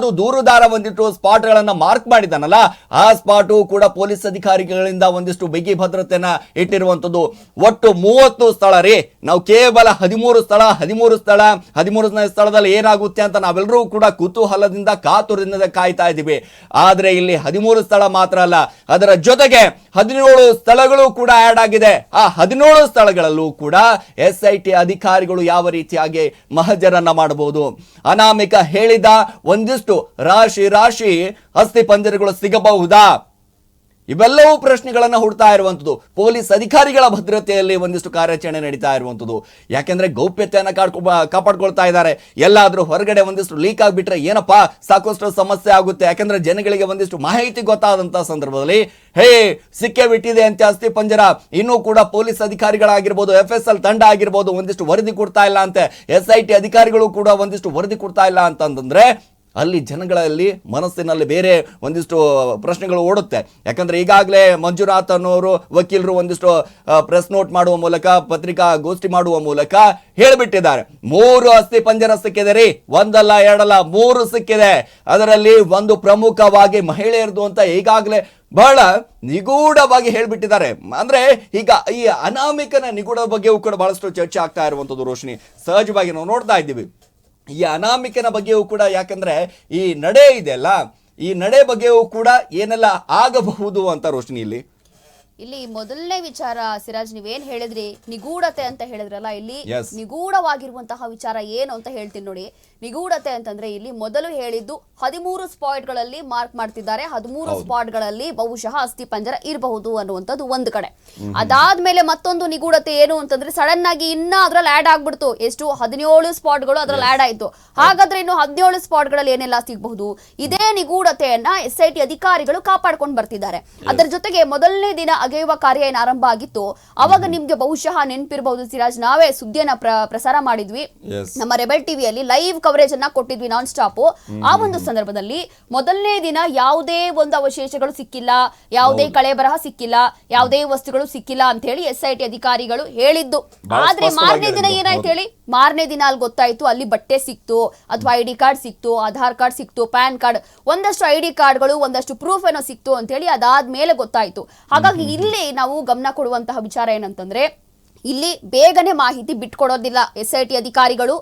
ಅದು ದೂರುದಾರ ಒಂದಿಷ್ಟು ಸ್ಪಾಟ್ ಗಳನ್ನ ಮಾರ್ಕ್ ಮಾಡಿದ್ದಾನಲ್ಲ, ಆ ಸ್ಪಾಟು ಕೂಡ ಪೊಲೀಸ್ ಅಧಿಕಾರಿಗಳಿಂದ ಒಂದಿಷ್ಟು ಬಿಗಿ ಭದ್ರತೆಯನ್ನ ಇಟ್ಟಿರುವಂತದ್ದು ಒಟ್ಟು ಮೂವತ್ತು ಸ್ಥಳ ರೀ. ನಾವು ಕೇವಲ ಹದಿಮೂರು ಸ್ಥಳ ಹದಿಮೂರು ಸ್ಥಳ, ಹದಿಮೂರು ಸ್ಥಳದಲ್ಲಿ ಏನಾಗುತ್ತೆ ಅಂತ ನಾವೆಲ್ಲರೂ ಕೂಡ ಕುತೂಹಲದಿಂದ, ಕಾತುರದಿಂದ ಕಾಯ್ತಾ ಇದ್ದೀವಿ. ಆದ್ರೆ ಇಲ್ಲಿ ಹದಿಮೂರು ಸ್ಥಳ ಮಾತ್ರ ಅಲ್ಲ, ಅದರ ಜೊತೆಗೆ ಹದಿನೇಳು ಸ್ಥಳಗಳು ಕೂಡ ಆಡ್ ಆಗಿದೆ. ಆ ಹದಿನೇಳು ಸ್ಥಳಗಳಲ್ಲೂ ಕೂಡ ಎಸ್ ಐ ಅಧಿಕಾರಿಗಳು ಯಾವ ರೀತಿಯಾಗಿ ಮಹಜರನ್ನ ಮಾಡಬಹುದು? ಅನಾಮಿಕ ಹೇಳಿದ ಒಂದಿಷ್ಟು ರಾಶಿ ರಾಶಿ ಅಸ್ಥಿ ಪಂಜರಗಳು ಸಿಗಬಹುದಾ? ಇವೆಲ್ಲವೂ ಪ್ರಶ್ನೆಗಳನ್ನು ಹುಡ್ತಾ ಇರುವಂಥದ್ದು ಪೊಲೀಸ್ ಅಧಿಕಾರಿಗಳ ಭದ್ರತೆಯಲ್ಲಿ ಒಂದಿಷ್ಟು ಕಾರ್ಯಾಚರಣೆ ನಡೀತಾ ಇರುವಂಥದ್ದು ಯಾಕೆಂದ್ರೆ ಗೌಪ್ಯತೆಯನ್ನು ಕಾಡ್ಕೊ, ಕಾಪಾಡ್ಕೊಳ್ತಾ ಇದ್ದಾರೆ. ಎಲ್ಲಾದರೂ ಹೊರಗಡೆ ಒಂದಿಷ್ಟು ಲೀಕ್ ಆಗಿಬಿಟ್ರೆ ಏನಪ್ಪಾ? ಸಾಕಷ್ಟು ಸಮಸ್ಯೆ ಆಗುತ್ತೆ. ಯಾಕಂದ್ರೆ ಜನಗಳಿಗೆ ಒಂದಿಷ್ಟು ಮಾಹಿತಿ ಗೊತ್ತಾದಂಥ ಸಂದರ್ಭದಲ್ಲಿ, ಹೇ, ಸಿಕ್ಕೆ ಬಿಟ್ಟಿದೆ ಅಂತ ಅಸ್ಥಿ ಪಂಜರ. ಇನ್ನೂ ಕೂಡ ಪೊಲೀಸ್ ಅಧಿಕಾರಿಗಳಾಗಿರ್ಬೋದು ಎಫ್ ಎಸ್ ಎಲ್ ತಂಡ ಆಗಿರ್ಬೋದು, ಒಂದಿಷ್ಟು ವರದಿ ಕೊಡ್ತಾ ಇಲ್ಲ ಅಂತೆ. ಎಸ್ ಐ ಟಿ ಅಧಿಕಾರಿಗಳು ಕೂಡ ಒಂದಿಷ್ಟು ವರದಿ ಕೊಡ್ತಾ ಇಲ್ಲ ಅಂತಂದ್ರೆ ಅಲ್ಲಿ ಜನಗಳಲ್ಲಿ ಮನಸ್ಸಿನಲ್ಲಿ ಬೇರೆ ಒಂದಿಷ್ಟು ಪ್ರಶ್ನೆಗಳು ಓಡುತ್ತೆ. ಯಾಕಂದ್ರೆ ಈಗಾಗಲೇ ಮಂಜುನಾಥ್ ಅನ್ನೋರು ವಕೀಲರು ಒಂದಿಷ್ಟು ಪ್ರೆಸ್ ನೋಟ್ ಮಾಡುವ ಮೂಲಕ, ಪತ್ರಿಕಾ ಗೋಷ್ಠಿ ಮಾಡುವ ಮೂಲಕ ಹೇಳಿಬಿಟ್ಟಿದ್ದಾರೆ. ಮೂರು ಅಸ್ಥಿ ಪಂಜರ ಸಿಕ್ಕಿದೆ ರೀ ಒಂದಲ್ಲ ಎರಡಲ್ಲ ಮೂರು ಸಿಕ್ಕಿದೆ. ಅದರಲ್ಲಿ ಒಂದು ಪ್ರಮುಖವಾಗಿ ಮಹಿಳೆಯರದು ಅಂತ ಈಗಾಗಲೇ ಬಹಳ ನಿಗೂಢವಾಗಿ ಹೇಳಿಬಿಟ್ಟಿದ್ದಾರೆ. ಅಂದ್ರೆ ಈಗ ಈ ಅನಾಮಿಕನ ನಿಗೂಢ ಬಗ್ಗೆಯೂ ಕೂಡ ಬಹಳಷ್ಟು ಚರ್ಚೆ ಆಗ್ತಾ ಇರುವಂಥದ್ದು ರೋಶಿನಿ ಸಹಜವಾಗಿ ನಾವು ನೋಡ್ತಾ ಇದ್ದೀವಿ. ಈ ಅನಾಮಿಕನ ಬಗ್ಗೆಯೂ ಕೂಡ ಯಾಕಂದ್ರೆ ಈ ನಡೆ ಇದೆಯಲ್ಲ ಈ ನಡೆ ಬಗ್ಗೆಯೂ ಕೂಡ ಏನೆಲ್ಲ ಆಗಬಹುದು ಅಂತ ರೋಶಿನಿ ಇಲ್ಲಿ ಮೊದಲನೇ ವಿಚಾರ ಸಿರಾಜ್ ನೀವೇನ್ ಹೇಳಿದ್ರಿ? ನಿಗೂಢತೆ ಅಂತ ಹೇಳಿದ್ರಲ್ಲ ಇಲ್ಲಿ. ನಿಗೂಢವಾಗಿರುವಂತಹ ವಿಚಾರ ಏನು ಅಂತ ಹೇಳ್ತೀನಿ ನೋಡಿ. ನಿಗೂಢತೆ ಅಂತಂದ್ರೆ ಇಲ್ಲಿ ಮೊದಲು ಹೇಳಿದ್ದು ಹದಿಮೂರು ಸ್ಪಾಟ್ಗಳಲ್ಲಿ ಮಾರ್ಕ್ ಮಾಡ್ತಿದ್ದಾರೆ. ಹದಿಮೂರು ಸ್ಪಾಟ್ಗಳಲ್ಲಿ ಬಹುಶಃ ಅಸ್ಥಿ ಪಂಜರ ಇರಬಹುದು ಅನ್ನುವಂಥದ್ದು ಒಂದು ಕಡೆ. ಅದಾದ್ಮೇಲೆ ಮತ್ತೊಂದು ನಿಗೂಢತೆ ಏನು ಅಂತಂದ್ರೆ ಸಡನ್ ಆಗಿ ಇನ್ನ ಅದ್ರಲ್ಲಿ ಆಡ್ ಆಗ್ಬಿಡ್ತು. ಎಷ್ಟು? ಹದಿನೇಳು ಸ್ಪಾಟ್ಗಳು ಅದ್ರಲ್ಲಿ ಆಡ್ ಆಯ್ತು. ಹಾಗಾದ್ರೆ ಇನ್ನು ಹದಿನೇಳು ಸ್ಪಾಟ್ಗಳಲ್ಲಿ ಏನೆಲ್ಲ ಸಿಗಬಹುದು ಇದೇ ನಿಗೂಢತೆಯನ್ನ ಎಸ್ ಐ ಟಿ ಅಧಿಕಾರಿಗಳು ಕಾಪಾಡ್ಕೊಂಡು ಬರ್ತಿದ್ದಾರೆ. ಅದರ ಜೊತೆಗೆ ಮೊದಲನೇ ದಿನ ಅಗೆಯುವ ಕಾರ್ಯ ಏನು ಆರಂಭ ಆಗಿತ್ತು? ಅವಾಗ ನಿಮ್ಗೆ ಬಹುಶಃ ನೆನಪಿರಬಹುದು ಸಿರಾಜ್ ನಾವೇ ಸುದ್ದಿಯನ್ನ ಪ್ರ- ಪ್ರಸಾರ ಮಾಡಿದ್ವಿ. ನಮ್ಮ ರೆಬೆಲ್ ಟಿವಿಯಲ್ಲಿ ಲೈವ್ ಕವರೇಜ್ ಅನ್ನ ಕೊಟ್ಟಿದ್ವಿ ನಾನ್ ಸ್ಟಾಪ್ ಆ ಒಂದು ಸಂದರ್ಭದಲ್ಲಿ ಮೊದಲನೇ ದಿನ ಯಾವುದೇ ಒಂದು ಅವಶೇಷಗಳು ಸಿಕ್ಕಿಲ್ಲ ಯಾವುದೇ ಕಳೆ ಬರಹ ಸಿಕ್ಕಿಲ್ಲ ಯಾವುದೇ ವಸ್ತುಗಳು ಸಿಕ್ಕಿಲ್ಲ ಅಂತ ಹೇಳಿ ಎಸ್ ಐ ಟಿ ಅಧಿಕಾರಿಗಳು ಹೇಳಿದ್ದು. ಆದ್ರೆ ಮಾರನೇ ದಿನ ಏನಾಯ್ತು ಹೇಳಿ? ಮಾರನೇ ದಿನ ಅಲ್ಲಿ ಗೊತ್ತಾಯ್ತು ಅಲ್ಲಿ ಬಟ್ಟೆ ಸಿಕ್ತು ಅಥವಾ ಐ ಡಿ ಕಾರ್ಡ್ ಸಿಕ್ತು ಆಧಾರ್ ಕಾರ್ಡ್ ಸಿಕ್ತು ಪ್ಯಾನ್ ಕಾರ್ಡ್ ಒಂದಷ್ಟು ಐ ಡಿ ಕಾರ್ಡ್ಗಳು ಒಂದಷ್ಟು ಪ್ರೂಫ್ ಏನೋ ಸಿಕ್ತು ಅಂತ ಹೇಳಿ ಅದಾದ್ಮೇಲೆ ಗೊತ್ತಾಯ್ತು. ಹಾಗಾಗಿ ಇಲ್ಲಿ ನಾವು ಗಮನ ಕೊಡುವಂತಹ ವಿಚಾರ ಏನಂತಂದ್ರೆ ಇಲ್ಲಿ ಬೇಗನೆ ಮಾಹಿತಿ ಬಿಟ್ಕೊಡೋದಿಲ್ಲ ಎಸ್ ಐ ಟಿ ಅಧಿಕಾರಿಗಳು.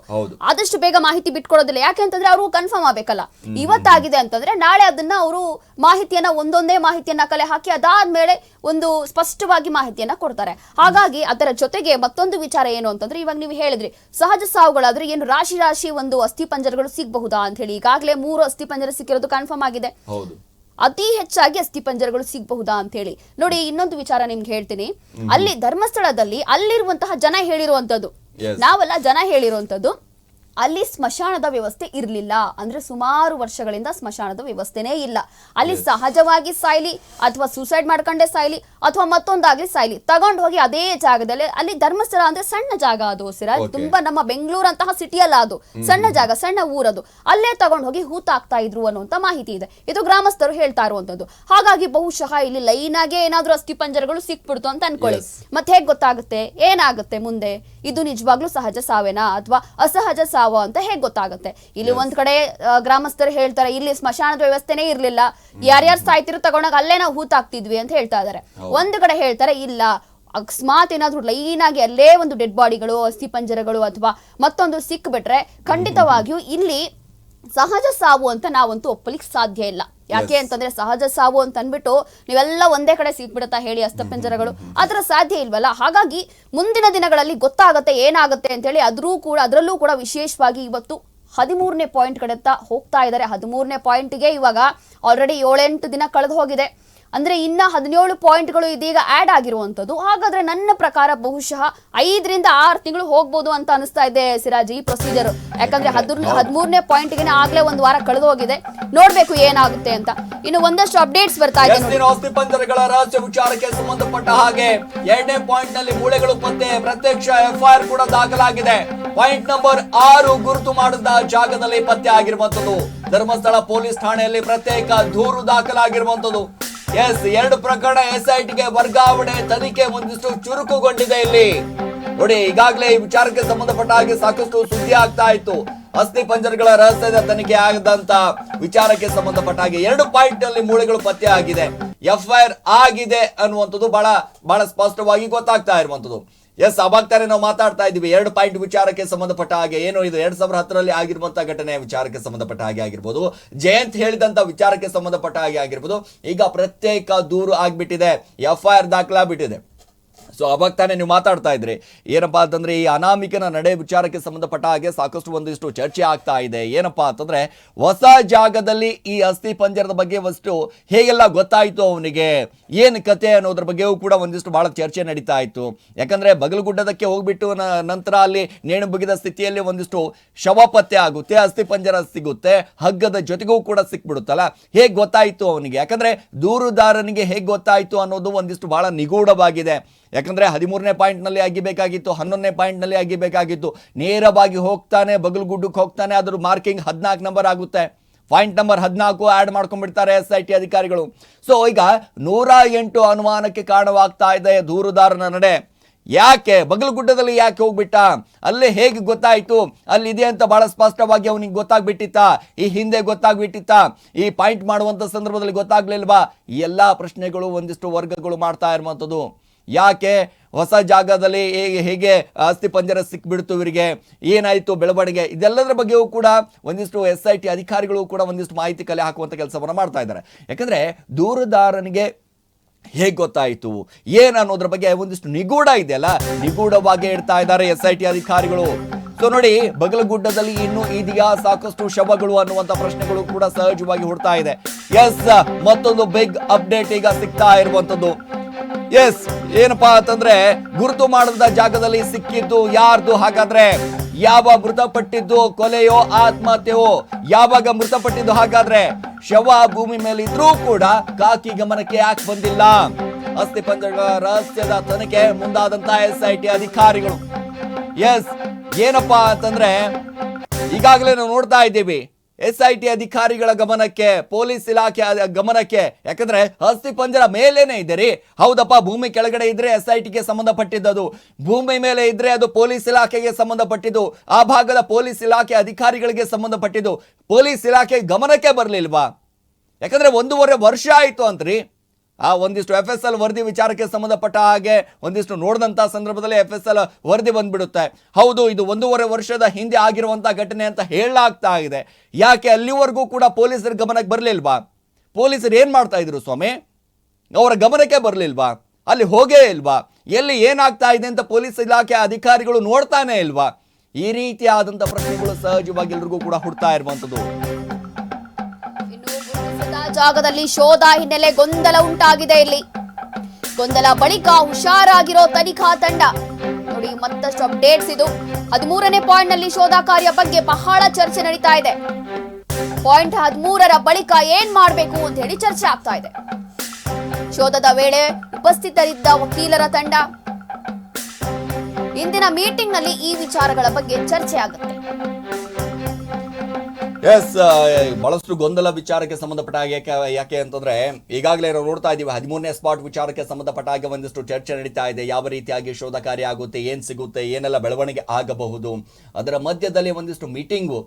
ಆದಷ್ಟು ಬೇಗ ಮಾಹಿತಿ ಬಿಟ್ಕೊಡೋದಿಲ್ಲ. ಯಾಕೆ ಅಂತಂದ್ರೆ ಅವರು ಕನ್ಫರ್ಮ್ ಆಗ್ಬೇಕಲ್ಲ. ಇವತ್ತಾಗಿದೆ ಅಂತಂದ್ರೆ ನಾಳೆ ಅದನ್ನ ಅವರು ಮಾಹಿತಿಯನ್ನ ಒಂದೊಂದೇ ಮಾಹಿತಿಯನ್ನ ಕಲೆ ಹಾಕಿ ಅದಾದ್ಮೇಲೆ ಒಂದು ಸ್ಪಷ್ಟವಾಗಿ ಮಾಹಿತಿಯನ್ನ ಕೊಡ್ತಾರೆ. ಹಾಗಾಗಿ ಅದರ ಜೊತೆಗೆ ಮತ್ತೊಂದು ವಿಚಾರ ಏನು ಅಂತಂದ್ರೆ ಇವಾಗ ನೀವು ಹೇಳಿದ್ರಿ ಸಹಜ ಸಾವುಗಳಾದ್ರೆ ಏನು ರಾಶಿ ರಾಶಿ ಒಂದು ಅಸ್ಥಿ ಪಂಜರಗಳು ಸಿಗಬಹುದಾ ಅಂತ ಹೇಳಿ ಈಗಾಗಲೇ ಮೂರು ಅಸ್ಥಿ ಪಂಜರ ಸಿಕ್ಕಿರೋದು ಕನ್ಫರ್ಮ್ ಆಗಿದೆ. ಅತಿ ಹೆಚ್ಚಾಗಿ ಅಸ್ಥಿ ಪಂಜರಗಳು ಸಿಗಬಹುದಾ ಅಂತ ಹೇಳಿ. ನೋಡಿ ಇನ್ನೊಂದು ವಿಚಾರ ನಿಮ್ಗೆ ಹೇಳ್ತೀನಿ. ಅಲ್ಲಿ ಧರ್ಮಸ್ಥಳದಲ್ಲಿ ಅಲ್ಲಿರುವಂತಹ ಜನ ಹೇಳಿರುವಂತದ್ದು ನಾವಲ್ಲ ನಾವೆಲ್ಲ ಜನ ಹೇಳಿರುವಂತದ್ದು ಅಲ್ಲಿ ಸ್ಮಶಾನದ ವ್ಯವಸ್ಥೆ ಇರಲಿಲ್ಲ. ಅಂದ್ರೆ ಸುಮಾರು ವರ್ಷಗಳಿಂದ ಸ್ಮಶಾನದ ವ್ಯವಸ್ಥೆನೇ ಇಲ್ಲ. ಅಲ್ಲಿ ಸಹಜವಾಗಿ ಸಾಯ್ಲಿ ಅಥವಾ ಸೂಸೈಡ್ ಮಾಡ್ಕೊಂಡೆ ಸಾಯ್ಲಿ ಅಥವಾ ಮತ್ತೊಂದಾಗ್ಲಿ ಸಾಯ್ಲಿ ತಗೊಂಡು ಹೋಗಿ ಅದೇ ಜಾಗದಲ್ಲಿ ಅಲ್ಲಿ ಧರ್ಮಸ್ಥಳ ಅಂದ್ರೆ ಸಣ್ಣ ಜಾಗ ಅದು ಸಿರಾಜ್ ತುಂಬಾ ನಮ್ಮ ಬೆಂಗಳೂರು ಅಂತಹ ಸಿಟಿಯಲ್ಲ ಅದು. ಸಣ್ಣ ಜಾಗ ಸಣ್ಣ ಊರದು. ಅಲ್ಲೇ ತಗೊಂಡು ಹೋಗಿ ಹೂತಾಕ್ತಾ ಇದ್ರು ಅನ್ನುವಂತ ಮಾಹಿತಿ ಇದೆ. ಇದು ಗ್ರಾಮಸ್ಥರು ಹೇಳ್ತಾ ಇರುವಂತದ್ದು ಹಾಗಾಗಿ ಬಹುಶಃ ಇಲ್ಲಿ ಲೈನ್ ಆಗಿ ಏನಾದ್ರೂ ಅಸ್ಥಿ ಪಂಜರಗಳು ಸಿಕ್ಬಿಡ್ತು ಅಂತ ಅನ್ಕೊಳ್ಳಿ. ಮತ್ತೆ ಹೇಗ್ ಗೊತ್ತಾಗುತ್ತೆ? ಏನಾಗುತ್ತೆ ಮುಂದೆ? ಇದು ನಿಜವಾಗ್ಲೂ ಸಹಜ ಸಾವೇನಾ? ಅಥವಾ ಅಸಹಜ ಸಾವು ಅಂತ ಹೇಗೆ ಗೊತ್ತಾಗುತ್ತೆ? ಇಲ್ಲಿ ಒಂದ್ ಕಡೆ ಗ್ರಾಮಸ್ಥರು ಹೇಳ್ತಾರೆ ಇಲ್ಲಿ ಸ್ಮಶಾನದ ವ್ಯವಸ್ಥೆನೇ ಇರ್ಲಿಲ್ಲ. ಯಾರ್ಯಾರು ಸಾಯ್ತಿರೋ ತಗೊಂಡಾಗ ಅಲ್ಲೇ ನಾವು ಹೂತಾಕ್ತಿದ್ವಿ ಅಂತ ಹೇಳ್ತಾ ಇದಾರೆ ಒಂದ್ ಕಡೆ ಹೇಳ್ತಾರೆ ಇಲ್ಲ ಅಕಸ್ಮಾತ್ ಏನಾದ್ರು ಲೈನ್ ಆಗಿ ಅಲ್ಲೇ ಒಂದು ಡೆಡ್ ಬಾಡಿಗಳು ಅಸ್ಥಿ ಪಂಜರಗಳು ಅಥವಾ ಮತ್ತೊಂದು ಸಿಕ್ಬಿಟ್ರೆ ಖಂಡಿತವಾಗಿಯೂ ಇಲ್ಲಿ ಸಹಜ ಸಾವು ಅಂತ ನಾವಂತೂ ಒಪ್ಪಲಿಕ್ಕೆ ಸಾಧ್ಯ ಇಲ್ಲ. ಯಾಕೆ ಅಂತಂದ್ರೆ ಸಹಜ ಸಾವು ಅಂತ ಅಂದ್ಬಿಟ್ಟು ನೀವೆಲ್ಲ ಒಂದೇ ಕಡೆ ಸಿಕ್ಬಿಡುತ್ತಾ ಹೇಳಿ ಅಸ್ತಪಂಜರಗಳು. ಅದರ ಸಾಧ್ಯ ಇಲ್ವಲ್ಲ? ಹಾಗಾಗಿ ಮುಂದಿನ ದಿನಗಳಲ್ಲಿ ಗೊತ್ತಾಗುತ್ತೆ ಏನಾಗುತ್ತೆ ಅಂತ ಹೇಳಿ ಅದರೂ ಕೂಡ ಅದರಲ್ಲೂ ಕೂಡ ವಿಶೇಷವಾಗಿ ಇವತ್ತು ಹದಿಮೂರನೇ ಪಾಯಿಂಟ್ ಕಡೆತ್ತ ಹೋಗ್ತಾ ಇದ್ದಾರೆ. ಹದಿಮೂರನೇ ಪಾಯಿಂಟ್ಗೆ ಇವಾಗ ಆಲ್ರೆಡಿ ಏಳೆಂಟು ದಿನ ಕಳೆದು ಹೋಗಿದೆ. ಅಂದ್ರೆ ಇನ್ನ ಹದಿನೇಳು ಪಾಯಿಂಟ್ಗಳು ಇದೀಗ ಆಡ್ ಆಗಿರುವಂತದ್ದು ಹಾಗಾದ್ರೆ ನನ್ನ ಪ್ರಕಾರ ಬಹುಶಃ ಐದರಿಂದ ಆರು ತಿಂಗಳು ಹೋಗ್ಬೋದು ಅಂತ ಅನಿಸ್ತಾ ಇದೆ ಸಿರಾಜ್ ಈ ಪ್ರೊಸೀಜರ್ ಯಾಕಂದ್ರೆ ಹದಿರ್ ಹದಿಮೂರನೇ ಪಾಯಿಂಟ್ಗೆ ಆಗ್ಲೇ ಒಂದು ವಾರ ಕಳೆದು ಹೋಗಿದೆ ನೋಡ್ಬೇಕು ಏನಾಗುತ್ತೆ ಅಂತ. ಇನ್ನು ಒಂದಷ್ಟು ಅಪ್ಡೇಟ್ಸ್ ಬರ್ತಾ ಇದೆ ಆಸ್ತಿ ಪಂಜರಗಳ ರಹಸ್ಯ ವಿಚಾರಕ್ಕೆ ಸಂಬಂಧಪಟ್ಟ ಹಾಗೆ ಎರಡನೇ ಪಾಯಿಂಟ್ನಲ್ಲಿ ಮೂಳೆಗಳು ಪತ್ತೆ ಪ್ರತ್ಯಕ್ಷ ಎಫ್ಐಆರ್ ಕೂಡ ದಾಖಲಾಗಿದೆ. ಪಾಯಿಂಟ್ ನಂಬರ್ ಆರು ಗುರುತು ಮಾಡಿದ ಜಾಗದಲ್ಲಿ ಪತ್ತೆ ಆಗಿರುವಂತದ್ದು ಧರ್ಮಸ್ಥಳ ಪೊಲೀಸ್ ಠಾಣೆಯಲ್ಲಿ ಪ್ರತ್ಯೇಕ ದೂರು ದಾಖಲಾಗಿರುವಂತದ್ದು ಎಸ್, ಎರಡು ಪ್ರಕರಣ ಎಸ್ ಐ ಟಿಗೆ ವರ್ಗಾವಣೆ ತನಿಖೆ ಒಂದಿಷ್ಟು ಚುರುಕುಗೊಂಡಿದೆ ಇಲ್ಲಿ. ನೋಡಿ, ಈಗಾಗಲೇ ಈ ವಿಚಾರಕ್ಕೆ ಸಂಬಂಧಪಟ್ಟ ಹಾಗೆ ಸಾಕಷ್ಟು ಸುದ್ದಿ ಆಗ್ತಾ ಇತ್ತು. ಅಸ್ಥಿ ಪಂಜರಗಳ ರಹಸ್ಯದ ತನಿಖೆ ಆಗದಂತ ವಿಚಾರಕ್ಕೆ ಸಂಬಂಧಪಟ್ಟ ಹಾಗೆ ಎರಡು ಪಾಯಿಂಟ್ ಅಲ್ಲಿ ಮೂಳೆಗಳು ಪತ್ತೆ ಆಗಿದೆ. ಎಫ್ಐಆರ್ ಆಗಿದೆ ಅನ್ನುವಂಥದ್ದು ಬಹಳ ಬಹಳ ಸ್ಪಷ್ಟವಾಗಿ ಗೊತ್ತಾಗ್ತಾ ಇರುವಂತದ್ದು ಎಸ್ ಅವಾಗ್ತಾರೆ ನಾವು ಮಾತಾಡ್ತಾ ಇದ್ದೀವಿ. ಎರಡು ಪಾಯಿಂಟ್ ವಿಚಾರಕ್ಕೆ ಸಂಬಂಧಪಟ್ಟ ಹಾಗೆ ಏನು ಇದು? ಎರಡ್ ಸಾವಿರದ ಹತ್ತರಲ್ಲಿ ಆಗಿರುವಂತಹ ಘಟನೆ ವಿಚಾರಕ್ಕೆ ಸಂಬಂಧಪಟ್ಟ ಹಾಗೆ ಆಗಿರ್ಬೋದು. ಜಯಂತ್ ಹೇಳಿದಂತ ವಿಚಾರಕ್ಕೆ ಸಂಬಂಧಪಟ್ಟ ಹಾಗೆ ಆಗಿರ್ಬೋದು. ಈಗ ಪ್ರತ್ಯೇಕ ದೂರು ಆಗ್ಬಿಟ್ಟಿದೆ. ಎಫ್ ಐ ಆರ್ ದಾಖಲಾಗ್ಬಿಟ್ಟಿದೆ. ಸೊ ಅವಾಗ ತಾನೇ ನೀವು ಮಾತಾಡ್ತಾ ಇದ್ರಿ. ಏನಪ್ಪಾ ಅಂತಂದ್ರೆ, ಈ ಅನಾಮಿಕನ ನಡೆ ವಿಚಾರಕ್ಕೆ ಸಂಬಂಧಪಟ್ಟ ಹಾಗೆ ಸಾಕಷ್ಟು ಒಂದಿಷ್ಟು ಚರ್ಚೆ ಆಗ್ತಾ ಇದೆ. ಏನಪ್ಪಾ ಅಂತಂದ್ರೆ, ಹೊಸ ಜಾಗದಲ್ಲಿ ಈ ಅಸ್ಥಿ ಪಂಜರದ ಬಗ್ಗೆ ಒಂದಿಷ್ಟು ಹೇಗೆಲ್ಲ ಗೊತ್ತಾಯ್ತು ಅವನಿಗೆ? ಏನು ಕತೆ ಅನ್ನೋದ್ರ ಬಗ್ಗೆಯೂ ಕೂಡ ಒಂದಿಷ್ಟು ಬಹಳ ಚರ್ಚೆ ನಡೀತಾ ಇತ್ತು. ಯಾಕಂದ್ರೆ, ಬಗಲುಗುಡ್ಡದಕ್ಕೆ ಹೋಗ್ಬಿಟ್ಟು ನಂತರ ಅಲ್ಲಿ ನೇಣು ಬುಗಿದ ಸ್ಥಿತಿಯಲ್ಲಿ ಒಂದಿಷ್ಟು ಶವ ಪತ್ತೆ ಆಗುತ್ತೆ, ಅಸ್ಥಿ ಪಂಜರ ಸಿಗುತ್ತೆ, ಹಗ್ಗದ ಜೊತೆಗೂ ಕೂಡ ಸಿಕ್ಬಿಡುತ್ತಲ್ಲ? ಹೇಗೆ ಗೊತ್ತಾಯ್ತು ಅವನಿಗೆ? ಯಾಕಂದ್ರೆ, ದೂರುದಾರನಿಗೆ ಹೇಗೆ ಗೊತ್ತಾಯ್ತು ಅನ್ನೋದು ಒಂದಿಷ್ಟು ಬಹಳ ನಿಗೂಢವಾಗಿದೆ. ಯಾಕಂದ್ರೆ ಹದಿಮೂರನೇ ಪಾಯಿಂಟ್ನಲ್ಲಿ ಆಗಿಬೇಕಾಗಿತ್ತು, ಹನ್ನೊಂದನೇ ಪಾಯಿಂಟ್ನಲ್ಲಿ ಆಗಿಬೇಕಾಗಿತ್ತು. ನೇರವಾಗಿ ಹೋಗ್ತಾನೆ, ಬಗಲ್ಗುಡ್ಡಕ್ಕೆ ಹೋಗ್ತಾನೆ, ಅದ್ರ ಮಾರ್ಕಿಂಗ್ ಹದಿನಾಲ್ಕು ನಂಬರ್ ಆಗುತ್ತೆ. ಪಾಯಿಂಟ್ ನಂಬರ್ ಹದಿನಾಲ್ಕು ಆ್ಯಡ್ ಮಾಡ್ಕೊಂಡ್ಬಿಡ್ತಾರೆ ಎಸ್ ಐ ಟಿ ಅಧಿಕಾರಿಗಳು. ಸೊ ಈಗ ನೂರ ಎಂಟು ಅನುಮಾನಕ್ಕೆ ಕಾರಣವಾಗ್ತಾ ಇದೆ ದೂರುದಾರನ ನಡೆ. ಯಾಕೆ? ಬಗಲುಗುಡ್ಡದಲ್ಲಿ ಯಾಕೆ ಹೋಗ್ಬಿಟ್ಟ? ಅಲ್ಲೇ ಹೇಗೆ ಗೊತ್ತಾಯಿತು? ಅಲ್ಲಿ ಇದೆ ಅಂತ ಬಹಳ ಸ್ಪಷ್ಟವಾಗಿ ಅವನಿಗೆ ಗೊತ್ತಾಗ್ಬಿಟ್ಟಿತ್ತ? ಈ ಹಿಂದೆ ಗೊತ್ತಾಗ್ಬಿಟ್ಟಿತ್ತ? ಈ ಪಾಯಿಂಟ್ ಮಾಡುವಂಥ ಸಂದರ್ಭದಲ್ಲಿ ಗೊತ್ತಾಗ್ಲಿಲ್ವಾ? ಈ ಎಲ್ಲ ಪ್ರಶ್ನೆಗಳು ಒಂದಿಷ್ಟು ವರ್ಗಗಳು ಮಾಡ್ತಾ ಇರುವಂಥದ್ದು. ಯಾಕೆ ಹೊಸ ಜಾಗದಲ್ಲಿ ಹೇಗೆ ಹೇಗೆ ಆಸ್ತಿ ಪಂಜರ ಸಿಕ್ಬಿಡ್ತು ಇವರಿಗೆ? ಏನಾಯಿತು ಬೆಳವಣಿಗೆ? ಇದೆಲ್ಲದರ ಬಗ್ಗೆಯೂ ಕೂಡ ಒಂದಿಷ್ಟು ಎಸ್ ಐ ಟಿ ಅಧಿಕಾರಿಗಳು ಕೂಡ ಒಂದಿಷ್ಟು ಮಾಹಿತಿ ಕಲೆ ಹಾಕುವಂಥ ಕೆಲಸವನ್ನು ಮಾಡ್ತಾ ಇದ್ದಾರೆ. ಯಾಕಂದರೆ ದೂರದಾರನಿಗೆ ಹೇಗೆ ಗೊತ್ತಾಯಿತು? ಏನು ಅನ್ನೋದ್ರ ಬಗ್ಗೆ ಒಂದಿಷ್ಟು ನಿಗೂಢ ಇದೆಯಲ್ಲ? ನಿಗೂಢವಾಗಿ ಇಡ್ತಾ ಇದ್ದಾರೆ ಎಸ್ ಐ ಟಿ ಅಧಿಕಾರಿಗಳು. ಸೊ ನೋಡಿ, ಬಗಲಗುಡ್ಡದಲ್ಲಿ ಇನ್ನು ಇದೆಯಾ ಸಾಕಷ್ಟು ಶವಗಳು ಅನ್ನುವಂತ ಪ್ರಶ್ನೆಗಳು ಕೂಡ ಸಹಜವಾಗಿ ಹುಡ್ತಾ ಇದೆ. ಎಸ್, ಮತ್ತೊಂದು ಬಿಗ್ ಅಪ್ಡೇಟ್ ಈಗ ಸಿಗ್ತಾ ಇರುವಂತದ್ದು. ಎಸ್ ಏನಪ್ಪಾ ಅಂತಂದ್ರೆ ಗುರುತು ಮಾಡದ ಜಾಗದಲ್ಲಿ ಸಿಕ್ಕಿದ್ದು ಯಾರ್ದು? ಹಾಗಾದ್ರೆ ಯಾವ ಮೃತಪಟ್ಟಿದ್ದು ಕೊಲೆಯೋ ಆತ್ಮಹತ್ಯೆಯೋ? ಯಾವಾಗ ಮೃತಪಟ್ಟಿದ್ದು? ಹಾಗಾದ್ರೆ ಶವ ಭೂಮಿ ಮೇಲೆ ಇದ್ರೂ ಕೂಡ ಕಾಕಿ ಗಮನಕ್ಕೆ ಯಾಕೆ ಬಂದಿಲ್ಲ? ಅಸ್ಥಿ ಪಂಜರಗಳ ರಹಸ್ಯದ ತನಿಖೆ ಮುಂದಾದಂತ ಎಸ್ ಐ ಟಿ ಅಧಿಕಾರಿಗಳು. ಎಸ್ ಏನಪ್ಪಾ ಅಂತಂದ್ರೆ ಈಗಾಗಲೇ ನಾವು ನೋಡ್ತಾ ಇದ್ದೀವಿ. ಎಸ್ ಐ ಟಿ ಅಧಿಕಾರಿಗಳ ಗಮನಕ್ಕೆ, ಪೊಲೀಸ್ ಇಲಾಖೆ ಗಮನಕ್ಕೆ. ಯಾಕಂದ್ರೆ ಅಸ್ಥಿ ಪಂಜರ ಮೇಲೇನೆ ಇದೆ ರೀ ಹೌದಪ್ಪ, ಭೂಮಿ ಕೆಳಗಡೆ ಇದ್ರೆ ಎಸ್ ಐ ಟಿಗೆ ಸಂಬಂಧಪಟ್ಟಿದ್ದದು. ಭೂಮಿ ಮೇಲೆ ಇದ್ರೆ ಅದು ಪೊಲೀಸ್ ಇಲಾಖೆಗೆ ಸಂಬಂಧಪಟ್ಟಿದ್ದು. ಆ ಭಾಗದ ಪೊಲೀಸ್ ಇಲಾಖೆ ಅಧಿಕಾರಿಗಳಿಗೆ ಸಂಬಂಧಪಟ್ಟಿದ್ದು. ಪೊಲೀಸ್ ಇಲಾಖೆ ಗಮನಕ್ಕೆ ಬರಲಿಲ್ವಾ? ಯಾಕಂದ್ರೆ ಒಂದೂವರೆ ವರ್ಷ ಆಯ್ತು ಅಂತ್ರಿ. ಆ ಒಂದಿಷ್ಟು ಎಫ್ ಎಸ್ ಎಲ್ ವರದಿ ವಿಚಾರಕ್ಕೆ ಸಂಬಂಧಪಟ್ಟ ಹಾಗೆ ಒಂದಿಷ್ಟು ನೋಡಿದಂಥ ಸಂದರ್ಭದಲ್ಲಿ ಎಫ್ ಎಸ್ ಎಲ್ ವರದಿ ಬಂದ್ಬಿಡುತ್ತೆ. ಹೌದು, ಇದು ಒಂದೂವರೆ ವರ್ಷದ ಹಿಂದೆ ಆಗಿರುವಂಥ ಘಟನೆ ಅಂತ ಹೇಳಲಾಗ್ತಾ ಇದೆ. ಯಾಕೆ ಅಲ್ಲಿವರೆಗೂ ಕೂಡ ಪೊಲೀಸರ ಗಮನಕ್ಕೆ ಬರಲಿಲ್ವಾ? ಪೊಲೀಸರು ಏನು ಮಾಡ್ತಾ ಇದ್ರು ಸ್ವಾಮಿ? ಅವರ ಗಮನಕ್ಕೆ ಬರಲಿಲ್ವಾ? ಅಲ್ಲಿ ಹೋಗೇ ಇಲ್ವಾ? ಎಲ್ಲಿ ಏನಾಗ್ತಾ ಇದೆ ಅಂತ ಪೊಲೀಸ್ ಇಲಾಖೆ ಅಧಿಕಾರಿಗಳು ನೋಡ್ತಾನೆ ಇಲ್ವಾ? ಈ ರೀತಿಯಾದಂಥ ಪ್ರಶ್ನೆಗಳು ಸಹಜವಾಗಿ ಎಲ್ರಿಗೂ ಕೂಡ ಹುಡ್ತಾ ಇರುವಂಥದ್ದು ಜಾಗದಲ್ಲಿ ಶೋಧ ಹಿನ್ನೆಲೆ ಗೊಂದಲ ಉಂಟಾಗಿದೆ ಇಲ್ಲಿ. ಗೊಂದಲ ಬಳಿಕ ಹುಷಾರಾಗಿರೋ ತನಿಖಾ ತಂಡ. ನೋಡಿ, ಮತ್ತಷ್ಟು ಅಪ್ಡೇಟ್ಸ್ ಇದು. ಹದಿಮೂರನೇ ಪಾಯಿಂಟ್ನಲ್ಲಿ ಶೋಧ ಕಾರ್ಯ ಬಗ್ಗೆ ಬಹಳ ಚರ್ಚೆ ನಡೀತಾ ಇದೆ. ಪಾಯಿಂಟ್ ಹದಿಮೂರರ ಬಳಿಕ ಏನ್ ಮಾಡಬೇಕು ಅಂತ ಹೇಳಿ ಚರ್ಚೆ ಆಗ್ತಾ ಇದೆ. ಶೋಧದ ವೇಳೆ ಉಪಸ್ಥಿತರಿದ್ದ ವಕೀಲರ ತಂಡ. ಇಂದಿನ ಮೀಟಿಂಗ್ನಲ್ಲಿ ಈ ವಿಚಾರಗಳ ಬಗ್ಗೆ ಚರ್ಚೆ ಆಗುತ್ತೆ. ಎಸ್ ಬಹಳಷ್ಟು ಗೊಂದಲ ವಿಚಾರಕ್ಕೆ ಸಂಬಂಧಪಟ್ಟ ಹಾಗೆ ಯಾಕೆ ಅಂತಂದ್ರೆ ಈಗಾಗಲೇ ನಾವು ನೋಡ್ತಾ ಇದ್ದೀವಿ, ಹದಿಮೂರನೇ ಸ್ಪಾಟ್ ವಿಚಾರಕ್ಕೆ ಸಂಬಂಧಪಟ್ಟ ಹಾಗೆ ಒಂದಿಷ್ಟು ಚರ್ಚೆ ನಡೀತಾ ಇದೆ. ಯಾವ ರೀತಿಯಾಗಿ ಶೋಧ ಕಾರ್ಯ ಆಗುತ್ತೆ, ಏನ್ ಸಿಗುತ್ತೆ, ಏನೆಲ್ಲ ಬೆಳವಣಿಗೆ ಆಗಬಹುದು. ಅದರ ಮಧ್ಯದಲ್ಲಿ ಒಂದಿಷ್ಟು ಮೀಟಿಂಗು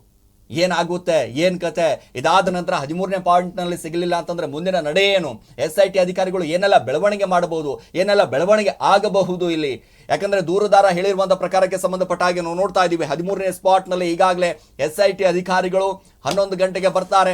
ಏನಾಗುತ್ತೆ, ಏನ್ ಕತೆ? ಇದಾದ ನಂತರ ಹದಿಮೂರನೇ ಪಾಯಿಂಟ್ನಲ್ಲಿ ಸಿಗಲಿಲ್ಲ ಅಂತಂದ್ರೆ ಮುಂದಿನ ನಡೆ ಏನು? ಎಸ್ ಐ ಟಿ ಅಧಿಕಾರಿಗಳು ಏನೆಲ್ಲ ಬೆಳವಣಿಗೆ ಮಾಡಬಹುದು, ಏನೆಲ್ಲ ಬೆಳವಣಿಗೆ ಆಗಬಹುದು ಇಲ್ಲಿ? ಯಾಕಂದ್ರೆ ದೂರದಾರ ಹೇಳಿರುವಂತ ಪ್ರಕಾರಕ್ಕೆ ಸಂಬಂಧಪಟ್ಟ ಹಾಗೆ ನಾವು ನೋಡ್ತಾ ಇದ್ದೀವಿ. ಹದಿಮೂರನೇ ಸ್ಪಾಟ್ನಲ್ಲಿ ಈಗಾಗಲೇ ಎಸ್ ಐ ಟಿ ಅಧಿಕಾರಿಗಳು ಹನ್ನೊಂದು ಗಂಟೆಗೆ ಬರ್ತಾರೆ.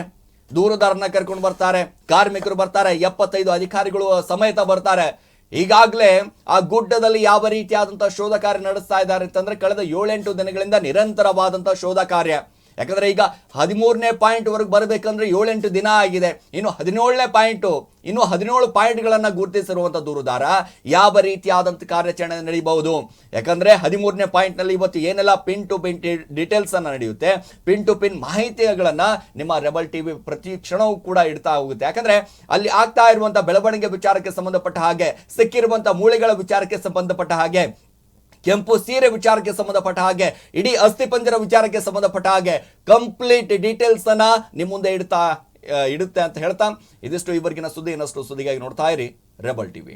ದೂರದಾರನ ಕರ್ಕೊಂಡು ಬರ್ತಾರೆ. ಕಾರ್ಮಿಕರು ಬರ್ತಾರೆ. ಎಪ್ಪತ್ತೈದು ಅಧಿಕಾರಿಗಳು ಸಮೇತ ಬರ್ತಾರೆ. ಈಗಾಗಲೇ ಆ ಗುಡ್ಡದಲ್ಲಿ ಯಾವ ರೀತಿಯಾದಂತಹ ಶೋಧ ಕಾರ್ಯ ನಡೆಸ್ತಾ ಇದ್ದಾರೆ ಅಂತಂದ್ರೆ, ಕಳೆದ ಏಳೆಂಟು ದಿನಗಳಿಂದ ನಿರಂತರವಾದಂತಹ ಶೋಧ ಕಾರ್ಯ. ಯಾಕಂದ್ರೆ ಈಗ ಹದಿಮೂರನೇ ಪಾಯಿಂಟ್ ವರೆಗೆ ಬರಬೇಕಂದ್ರೆ ಏಳೆಂಟು ದಿನ ಆಗಿದೆ. ಇನ್ನು ಹದಿನೇಳನೇ ಪಾಯಿಂಟು, ಇನ್ನು ಹದಿನೇಳು ಪಾಯಿಂಟ್ಗಳನ್ನು ಗುರುತಿಸಿರುವಂಥ ದೂರುದಾರ ಯಾವ ರೀತಿಯಾದಂತ ಕಾರ್ಯಾಚರಣೆ ನಡೆಯಬಹುದು ಯಾಕಂದ್ರೆ ಹದಿಮೂರನೇ ಪಾಯಿಂಟ್ನಲ್ಲಿ ಇವತ್ತು ಏನೆಲ್ಲ ಪಿನ್ ಟು ಪಿನ್ ಡೀಟೇಲ್ಸ್ ಅನ್ನ ನಡೆಯುತ್ತೆ, ಪಿನ್ ಟು ಪಿನ್ ಮಾಹಿತಿಗಳನ್ನು ನಿಮ್ಮ ರೆಬಲ್ ಟಿವಿ ಪ್ರತಿ ಕ್ಷಣವೂ ಕೂಡ ಇಡ್ತಾ ಹೋಗುತ್ತೆ. ಯಾಕಂದ್ರೆ ಅಲ್ಲಿ ಆಗ್ತಾ ಇರುವಂಥ ಬೆಳವಣಿಗೆ ವಿಚಾರಕ್ಕೆ ಸಂಬಂಧಪಟ್ಟ ಹಾಗೆ ಸಿಕ್ಕಿರುವಂಥ ಮೂಳೆಗಳ ವಿಚಾರಕ್ಕೆ ಸಂಬಂಧಪಟ್ಟ ಹಾಗೆ ಕೆಂಪು ಸೀರೆ ವಿಚಾರಕ್ಕೆ ಸಂಬಂಧಪಟ್ಟ ಹಾಗೆ, ಇಡೀ ಅಸ್ಥಿಪಂಜರ ವಿಚಾರಕ್ಕೆ ಸಂಬಂಧಪಟ್ಟ ಹಾಗೆ ಕಂಪ್ಲೀಟ್ ಡೀಟೇಲ್ಸ್ ಅನ್ನ ನಿಮ್ಮ ಮುಂದೆ ಇಡ್ತಾ ಇಡುತ್ತೆ ಅಂತ ಹೇಳ್ತಾ, ಇದಿಷ್ಟು ಇವರಿಗಿನ ಸುದ್ದಿ ಇನ್ನಷ್ಟು ಸುದ್ದಿಗಾಗಿ ನೋಡ್ತಾ ಇರಿ, ರೆಬಲ್ ಟಿವಿ.